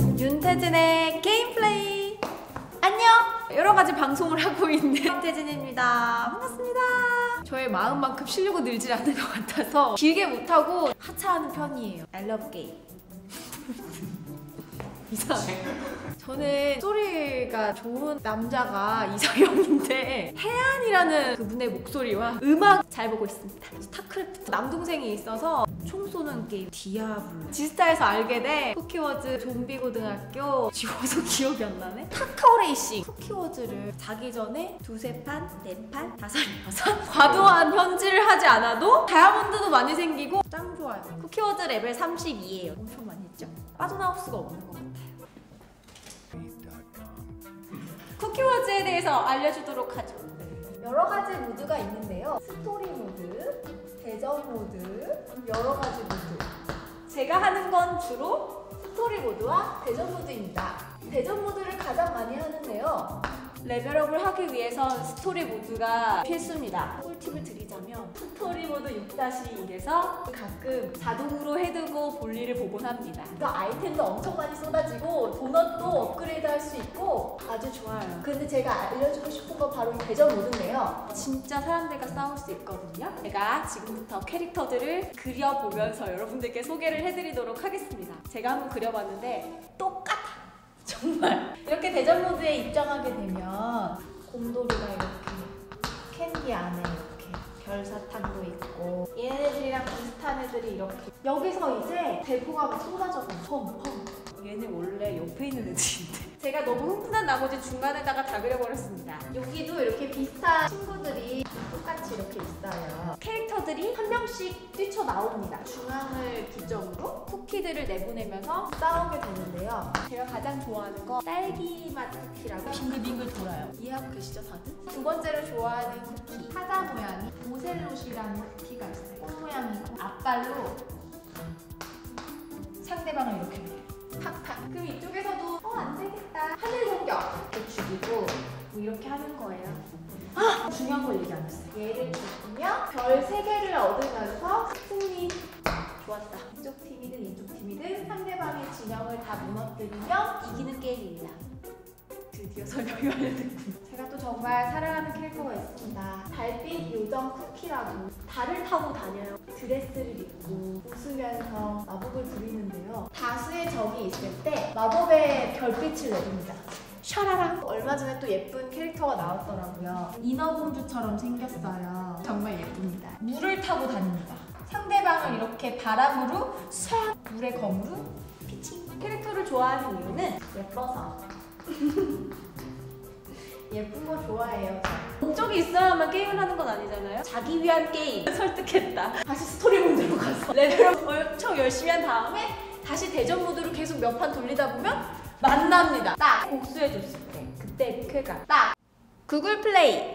윤태진의 게임 플레이. 안녕. 여러 가지 방송을 하고 있는 윤태진입니다. 반갑습니다. 저의 마음만큼 쉬려고 늘질 않는 것 같아서 길게 못하고 하차하는 편이에요. I love game. 이상해. 저는 소리가 좋은 남자가 이상형인데 해안이라는 그분의 목소리와 음악 잘 보고 있습니다. 스타크래프트. 남동생이 있어서 총 쏘는 게임 디아블로. 지스타에서 알게 돼. 쿠키워즈 좀비 고등학교 지워서 기억이 안 나네. 카카오 레이싱. 쿠키워즈를 자기 전에 두세 판, 네 판, 다섯, 여섯 과도한 현질을 하지 않아도 다이아몬드도 많이 생기고 짱 좋아요. 쿠키워즈 레벨 32예요. 엄청 많이 빠져나올 수가 없는 것 같아요 쿠키워즈에 대해서 알려주도록 하죠. 여러 가지 모드가 있는데요. 스토리 모드, 대전 모드, 여러 가지 모드. 제가 하는 건 주로 스토리 모드와 대전 모드입니다. 대전 모드를 가장 많이 하는데요. 레벨업을 하기 위해선 스토리 모드가 필수입니다. 꿀팁을 드리자면 스토리 모드 6-1에서 가끔 자동으로 해두고 볼일을 보곤 합니다. 그 아이템도 엄청 많이 쏟아지고 도넛도 업그레이드 할 수 있고 아주 좋아요. 근데 제가 알려주고 싶은 건 바로 이 대전 모드인데요. 진짜 사람들과 싸울 수 있거든요. 제가 지금부터 캐릭터들을 그려보면서 여러분들께 소개를 해드리도록 하겠습니다. 제가 한번 그려봤는데 똑같아. 정말. 이렇게 대전 모드에 입장하게 되면 곰돌이가 이렇게 캔디 안에 이렇게 별사탕도 있고 얘네들이랑 비슷한 애들이 이렇게 여기서 이제 대포가 막 쏟아져 펑펑. 얘네 원래 옆에 있는 애들인데. 제가 너무 흥분한 나머지 중간에다가 다 그려버렸습니다. 여기 캐릭터들이 한 명씩 뛰쳐나옵니다. 중앙을 기점으로 쿠키들을 내보내면서 싸우게 되는데요. 제가 가장 좋아하는 건 딸기맛 쿠키라고 빙글빙글 돌아요. 이해하고 계시죠 다들? 두 번째로 좋아하는 쿠키 사자 모양이 오셀롯이라는 쿠키가 있어요. 꽃 모양이고 앞발로 상대방을 이렇게 팍팍. 그럼 이쪽에서도 어 안 되겠다. 하늘 공격. 이렇게 죽이고 뭐 이렇게 하는 거예요. 아! 중요한 걸 얘기 안 했어요. 얘를 죽이면 별 3개를 얻으면서 승리. 좋았다. 이쪽 팀이든 이쪽 팀이든 상대방의 진영을 다 무너뜨리면 이기는 게임입니다. 드디어 설명이 완료됐군요. 제가 또 정말 사랑하는 캐릭터가 있습니다. 달빛 요정 쿠키라고. 달을 타고 다녀요. 드레스를 입고 웃으면서 마법을 부리는데요. 다수의 적이 있을 때 마법의 별빛을 내립니다 샤라랑 얼마 전에 또 예쁜 캐릭터가 나왔더라고요. 인어공주처럼 생겼어요. 정말 예쁩니다. 물을 타고 다닙니다. 상대방을 이렇게 바람으로 싹 물의 검으로 피칭. 캐릭터를 좋아하는 이유는 예뻐서. 예쁜 거 좋아해요. 목적이 있어야만 게임을 하는 건 아니잖아요. 자기 위한 게임 설득했다. 다시 스토리 모드로 가서. 레벨업 엄청 열심히 한 다음에 다시 대전 모드로 계속 몇 판 돌리다 보면 만납니다. 딱 복수해줬을 때 그때 쾌감. 딱. 구글 플레이